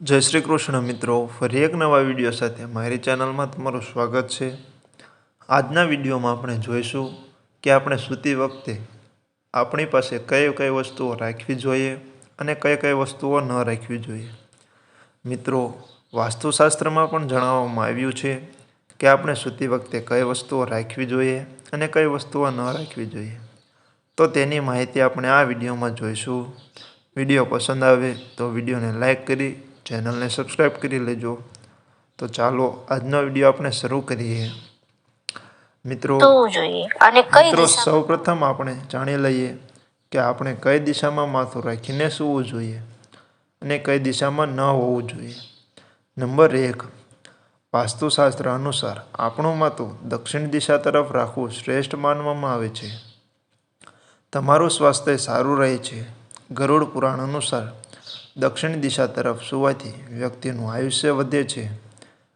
જય શ્રી કૃષ્ણ મિત્રો, ફરી એક નવા વીડિયો સાથે મારી ચેનલમાં તમારું સ્વાગત છે. આજના વિડીયોમાં આપણે જોઈશું કે આપણે સૂતી વખતે આપણી પાસે કઈ કઈ વસ્તુઓ રાખવી જોઈએ અને કઈ કઈ વસ્તુઓ ન રાખવી જોઈએ. મિત્રો, વાસ્તુશાસ્ત્રમાં પણ જણાવવામાં આવ્યું છે કે આપણે સૂતી વખતે કઈ વસ્તુઓ રાખવી જોઈએ અને કઈ વસ્તુઓ ન રાખવી જોઈએ. તો તેની માહિતી આપણે આ વિડીયોમાં જોઈશું. વીડિયો પસંદ આવે તો વિડીયોને લાઈક કરી ચેનલને સબસ્ક્રાઈબ કરી લેજો. તો ચાલો આજનો વીડિયો આપણે શરૂ કરીએ. મિત્રો મિત્રો સૌ સૌપ્રથમ આપણે જાણી લઈએ કે આપણે કઈ દિશામાં માથું રાખીને સૂવું જોઈએ અને કઈ દિશામાં ન હોવું જોઈએ. નંબર એક વાસ્તુશાસ્ત્ર અનુસાર આપણું માથું દક્ષિણ દિશા તરફ રાખવું શ્રેષ્ઠ માનવામાં આવે છે. તમારું સ્વાસ્થ્ય સારું રહે છે. ગરુડ પુરાણ અનુસાર દક્ષિણ દિશા તરફ સુવાથી વ્યક્તિનું આયુષ્ય વધે છે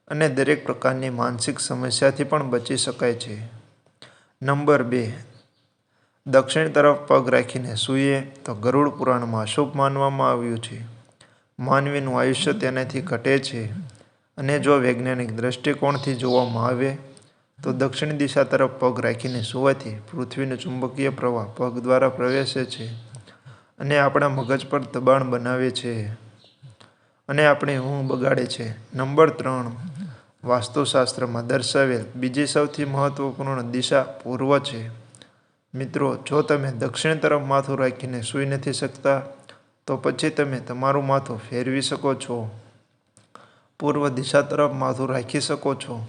અને દરેક પ્રકારની માનસિક સમસ્યાથી પણ બચી શકાય છે. નંબર બે, દક્ષિણ તરફ પગ રાખીને સૂઈએ તો ગરુડ પુરાણમાં અશુભ માનવામાં આવ્યું છે. માનવીનું આયુષ્ય તેનાથી ઘટે છે અને જો વૈજ્ઞાનિક દ્રષ્ટિકોણથી જોવામાં આવે તો દક્ષિણ દિશા તરફ પગ રાખીને સૂવાથી પૃથ્વીનો ચુંબકીય પ્રવાહ પગ દ્વારા પ્રવેશે છે. અને આપણા મગજ પર દબાણ બનાવે છે. અને આપણે ઊંઘ બગાડે છે. નંબર ત્રણ, વાસ્તુશાસ્ત્રમાં દર્શાવેલ બીજી સૌથી મહત્વપૂર્ણ દિશા પૂર્વ છે. મિત્રો, જો તમે દક્ષિણ તરફ માથું રાખીને સૂઈ નથી શકતા, તો પછી તમે તમારું માથું ફેરવી શકો છો. પૂર્વ દિશા તરફ માથું રાખી શકો છો.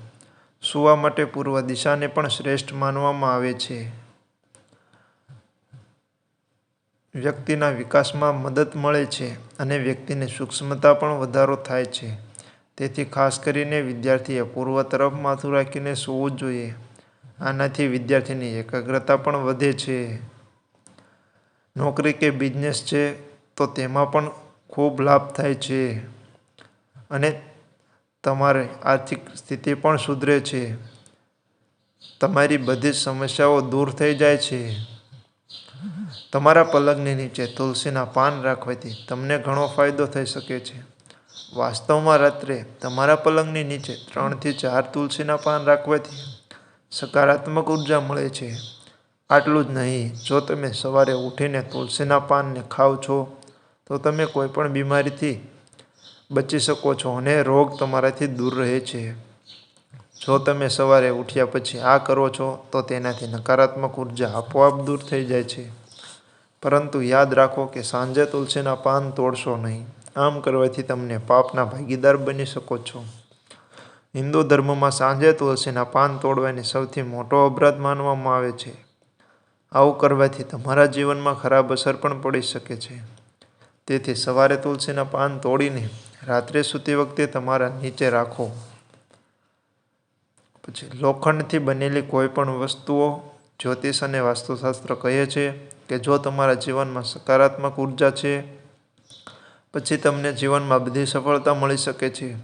સૂવા માટે પૂર્વ દિશાને પણ શ્રેષ્ઠ માનવામાં આવે છે. વ્યક્તિના વિકાસમાં મદદ મળે છે અને વ્યક્તિની સૂક્ષ્મતા પણ વધારો થાય છે. તેથી ખાસ કરીને વિદ્યાર્થીએ પૂર્વ તરફ માથું રાખીને સૂવું જોઈએ. આનાથી વિદ્યાર્થીની એકાગ્રતા પણ વધે છે. નોકરી કે બિઝનેસ છે તો તેમાં પણ ખૂબ લાભ થાય છે. અને તમારે આર્થિક સ્થિતિ પણ સુધરે છે. તમારી બધી સમસ્યાઓ દૂર થઈ જાય છે. તમારા પલંગની નીચે તુલસીના પાન રાખવાથી તમને ઘણો ફાયદો થઈ શકે છે. વાસ્તવમાં રાત્રે તમારા પલંગની નીચે ત્રણથી ચાર તુલસીના પાન રાખવાથી સકારાત્મક ઊર્જા મળે છે. આટલું જ નહીં, જો તમે સવારે ઉઠીને તુલસીના પાનને ખાવ છો, તો તમે કોઈ પણ બીમારીથી બચી શકો છો અને રોગ તમારાથી દૂર રહે છે. જો તમે સવારે ઉઠ્યા પછી આ કરો છો, તો તેનાથી નકારાત્મક ઊર્જા આપોઆપ દૂર થઈ જાય છે. પરંતુ યાદ રાખો કે સાંજે તુલસીના પાન તોડશો નહીં. આમ કરવાથી તમને પાપના ભાગીદાર બની શકો છો. હિન્દુ ધર્મમાં સાંજે તુલસીના પાન તોડવાની સૌથી મોટો અપરાધ માનવામાં આવે છે. આવું કરવાથી તમારા જીવનમાં ખરાબ અસર પણ પડી શકે છે. તેથી સવારે તુલસીના પાન તોડીને રાત્રે સૂતી વખતે તમારા નીચે રાખો. પછી લોખંડથી બનેલી કોઈ પણ વસ્તુઓ જ્યોતિષ અને વાસ્તુશાસ્ત્ર કહે છે કે જો તમારા જીવનમાં સકારાત્મક ઊર્જા છે, પછી તમને જીવનમાં બધી સફળતા મળી શકે છે.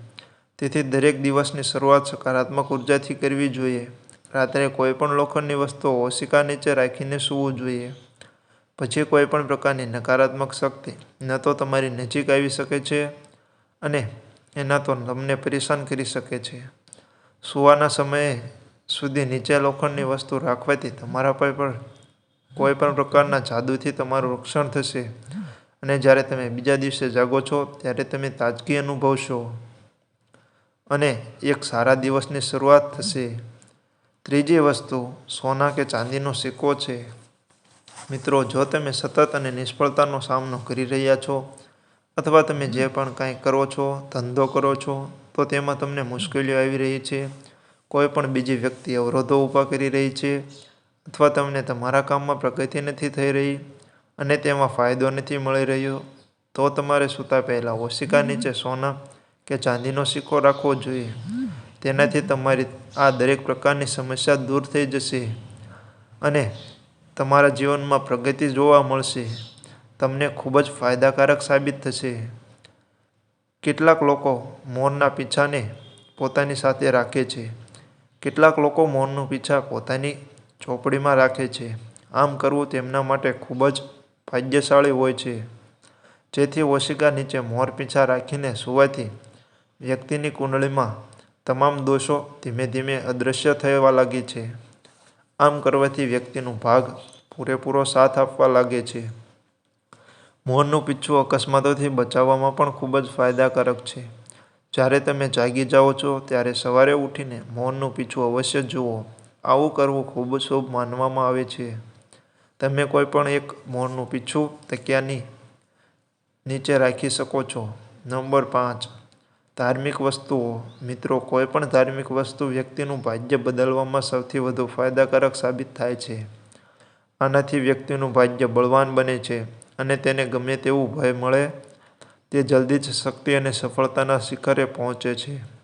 તેથી દરેક દિવસની શરૂઆત સકારાત્મક ઉર્જાથી કરવી જોઈએ. રાત્રે કોઈપણ લોખંડની વસ્તુઓ ઓશિકા નીચે રાખીને સૂવું જોઈએ. પછી કોઈપણ પ્રકારની નકારાત્મક શક્તિ, ન તો તમારી નજીક આવી શકે છે અને એના તો તમને પરેશાન કરી શકે છે. સૂવાના સમયે સુધી નીચે લોખંડની વસ્તુ રાખવાથી તમારા પર કોઈ પણ પ્રકારના જાદુથી તમારું રક્ષણ થશે. અને જ્યારે તમે બીજા દિવસે જાગો છો, ત્યારે તમે તાજગી અનુભવશો. અને એક સારા દિવસની શરૂઆત થશે. ત્રીજી વસ્તુ, સોના કે ચાંદીનો સિક્કો છે. મિત્રો, જો તમે સતત અને નિષ્ફળતાનો સામનો કરી રહ્યા છો, અથવા તમે જે પણ કાંઈ કરો છો, ધંધો કરો છો, તો તેમાં તમને મુશ્કેલીઓ આવી રહી છે. કોઈ પણ બીજી વ્યક્તિ અવરોધો ઊભા કરી રહી છે. અથવા તમને તમારા કામમાં પ્રગતિ નથી થઈ રહી અને તેમાં ફાયદો નથી મળી રહ્યો તો તમારે સૂતા પહેલાં ઓશિકા નીચે સોના કે ચાંદીનો સિક્કો રાખવો જોઈએ. તેનાથી તમારી આ દરેક પ્રકારની સમસ્યા દૂર થઈ જશે અને તમારા જીવનમાં પ્રગતિ જોવા મળશે. તમને ખૂબ જ ફાયદાકારક સાબિત થશે. કેટલાક લોકો મોરના પીછાને પોતાની સાથે રાખે છે. કેટલાક લોકો મોરનું પીછા પોતાની ચોપડીમાં રાખે છે. આમ કરવું તેમના માટે ખૂબ જ ભાગ્યશાળી હોય છે. જેથી ઓશિકા નીચે મોર પીંછા રાખીને સૂવાથી વ્યક્તિની કુંડળીમાં તમામ દોષો ધીમે ધીમે અદૃશ્ય થવા લાગે છે. આમ કરવાથી વ્યક્તિનું ભાગ પૂરેપૂરો સાથ આપવા લાગે છે. મોરનું પીછું અકસ્માતોથી બચાવવામાં પણ ખૂબ જ ફાયદાકારક છે. જ્યારે તમે જાગી જાઓ છો, ત્યારે સવારે ઉઠીને મોરનું પીછું અવશ્ય જુઓ. આવું કરવું ખૂબ શુભ માનવામાં આવે છે. તમે કોઈ પણ એક મોરનું પીછું તકિયાની નીચે રાખી શકો છો. નંબર પાંચ. ધાર્મિક વસ્તુઓ. મિત્રો કોઈપણ ધાર્મિક વસ્તુ વ્યક્તિનું ભાગ્ય બદલવામાં સૌથી વધુ ફાયદાકારક સાબિત થાય છે. આનાથી વ્યક્તિનું ભાગ્ય બળવાન બને છે અને તેને ગમે તેવું ભય મળે તે જલ્દી જ શક્તિ અને સફળતાના શિખરે પહોંચે છે.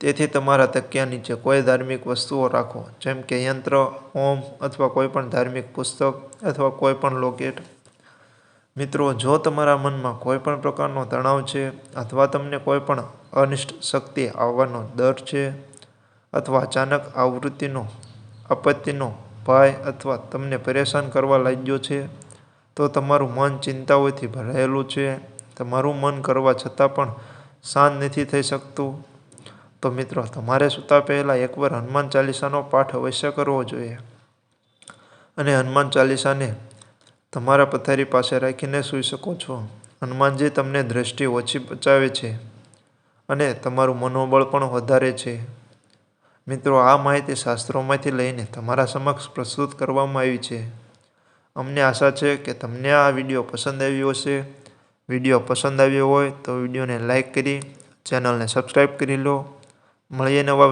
તેથી તમારા તકિયા નીચે કોઈ ધાર્મિક વસ્તુઓ રાખો, જેમ કે યંત્ર, ઓમ અથવા કોઈપણ ધાર્મિક પુસ્તક અથવા કોઈ પણ લોકેટ. મિત્રો, જો તમારા મનમાં કોઈપણ પ્રકારનો તણાવ છે અથવા તમને કોઈ પણ અનિષ્ટ શક્તિ આવવાનો ડર છે અથવા અચાનક આવૃત્તિનો, આપત્તિનો ભય અથવા તમને પરેશાન કરવા લાગ્યો છે, તો તમારું મન ચિંતાઓથી ભરાયેલું છે. તમારું મન કરવા છતાં પણ શાંત નથી થઈ શકતું. તો મિત્રો, તમારે સૂતા પહેલાં એકવાર હનુમાન ચાલીસાનો પાઠ અવશ્ય કરવો જોઈએ. અને હનુમાન ચાલીસાને તમારા પથારી પાસે રાખીને સૂઈ શકો છો. હનુમાનજી તમને દ્રષ્ટિ ઓછી બચાવે છે અને તમારું મનોબળ પણ વધારે છે. મિત્રો, આ માહિતી શાસ્ત્રોમાંથી લઈને તમારા સમક્ષ પ્રસ્તુત કરવામાં આવી છે. અમને આશા છે કે તમને આ વીડિયો પસંદ આવ્યો હશે. વીડિયો પસંદ આવ્યો હોય તો વિડીયોને લાઇક કરી, ચેનલને સબસ્ક્રાઈબ કરી લો. મળીએ નવા